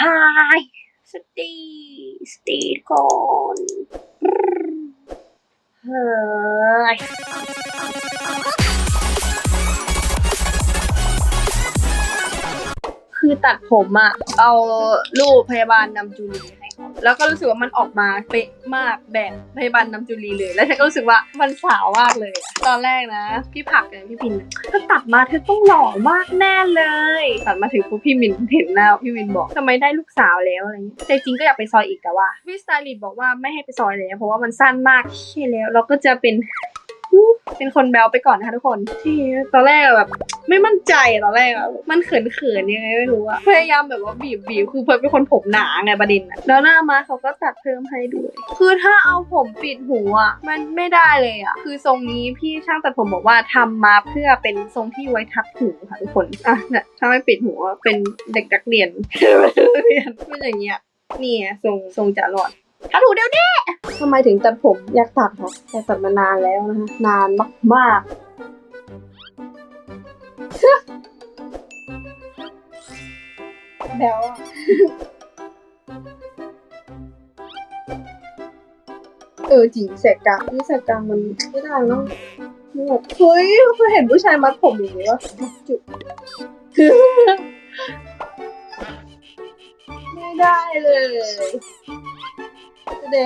ฮายสตีสตีก่อนเฮ้ยคือตัดผมอะเอารูปพยาบาลนำจุลี แล้วก็รู้สึกว่ามันออกมาเป๊ะมากแบบพยาบาลนำจุลีเลย แล้วฉันก็รู้สึกว่ามันสาวมากเลย ตอนแรกนะ พี่ผักกับพี่พินถ้าตัดมาเธอต้องหล่อมากแน่เลย ตัดมาถึงปุ๊บพี่มินเห็นหน้าพี่มินบอกทำไมได้ลูกสาวแล้วอะไรเงี้ยแต่จริงก็อยากไปซอยอีกแต่ว่าพี่สไตลิสต์บอกว่าไม่ให้ไปซอยแล้วเพราะว่ามันสั้นมากใช่แล้ว เราก็จะเป็น เป็นคนแบลไปก่อนนะคะทุกคนที่ตอนแรกแบบ ไม่มั่นใจตอนแรกอะมันเขินเขินๆยังไงไม่รู้อะพยายามแบบว่าบีบบีบคือเพิร์ลเป็นคนผมหนาไงประเด็นอะแล้วหน้ามาเขาก็ตัดเพิ่มให้ด้วย คือถ้าเอาผมปิดหูอะมันไม่ได้เลยอะคือทรงนี้พี่ช่างตัดผมบอกว่าทำมาเพื่อเป็นทรงที่ไว้ทับหูค่ะทุกคนอะเนี่ยถ้าไม่ปิดหูเป็นเด็กนักเรียนเรียนเป็นอย่างเงี้ยนี่ทรงทรงจะหลอด ถ้าถูเดียวนี้ทำไมถึงตัดผมอยากตัดคะอยากตัดมานานแล้วนะคะนานมากๆแล้วอะเออจริงแสกกลางนี่แสกกลางมันไม่ได้เนาะมันแบบเฮ้ยเคยเห็นผู้ชายมัดผมอย่างนี้วะจุดไม่ได้เลย ดูดิ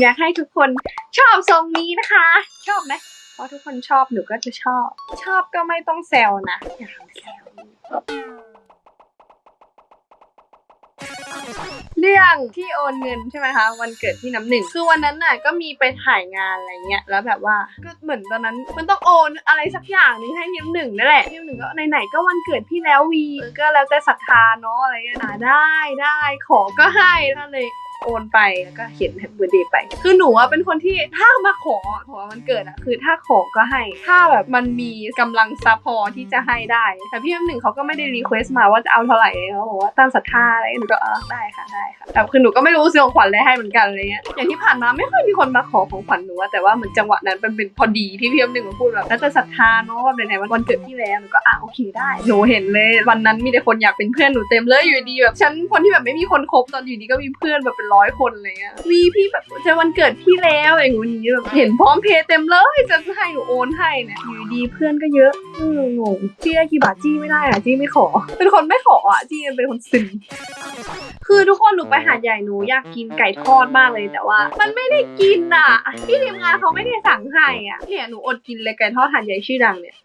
อยากให้ทุกคนชอบทรงนี้นะคะ ชอบไหมเพราะทุกคนชอบหนูก็จะชอบ ชอบก็ไม่ต้องแซวนะอย่าแซว เรื่องที่โอนเงินใช่ไหมคะวันเกิดพี่น้ำหนึ่งคือวันนั้นน่ะก็มีไปถ่ายงานอะไรเงี้ยแล้วแบบว่าก็เหมือนตอนนั้น มันต้องโอนอะไรสักอย่างหนึงให้พี่น้ำหนึ่งนั่นแหละพี่น้ำหนึ่งก็ไหนๆก็วันเกิดพี่แล้ววีเออก็แล้วแต่ศรัทธาเนาะอะไรเงี้ยนะได้ได้ขอก็ให้ก็เลยโโอนไปแล้วก็เขียนแฮปปี้เดย์ไป คือหนูอะเป็นคนที่ถ้ามาขอขอวันเกิดอะคือถ้าขอก็ให้ ถ้าแบบมันมีกำลังซัพพอที่จะให้ได้ แต่พี่น้ำหนึ่งเขาก็ไม่ได้รีเควสต์มาว่าจะเอาเท่าไหร่เขาบอกว่าตามศรัทธาอะไรหนูก็เออได้ค่ะได้ค่ะแต่คือหนูก็ไม่รู้ซื้อของขวัญอะไรให้เหมือนกันอะไรเงี้ยอย่างที่ผ่านมาไม่ค่อยมีคนมาขอของขวัญหนูอะแต่ว่าเหมือนจังหวะนั้นมันเป็นพอดีที่พี่น้ำหนึ่งมาพูดแบบแล้วแต่ศรัทธาเนาะว่าไหนวันวันเกิดพี่แล้วหนูก็อะโอเคได้หนูเห็นเลย วันนั้นมีแต่คนอยากเป็นเพื่อนหนูเต็มเลยอยู่ดีแบบฉันคนที่แบบไม่มีคนคบตอนอยู่ดีก็มีเพื่อนแบบเป็นร้อยคนอะไรเงี้ยวีพี่แบบจะวันเกิดพี่แล้วอะไรอย่างงี้แบบเห็นพร้อมเพย์เต็มเลยจะให้หนูโอนให้เนี่ยอยู่ดีเพื่อนก็เยอะเอองงจี้ได้กี่บาทจี้ไม่ได้อะจี้ไม่ขอ เป็นคนไม่ขออะจี้เป็นคนซึมคือทุกคนหนูไปหาดใหญ่หนูอยากกินไก่ทอดมากเลยแต่ว่า มันไม่ได้กินอะพี่ทีมงานเขาไม่ได้สั่งให้อะเนี่ยหนูอดกินเลยไก่ทอดหาดใหญ่ชื่อดังเนี่ย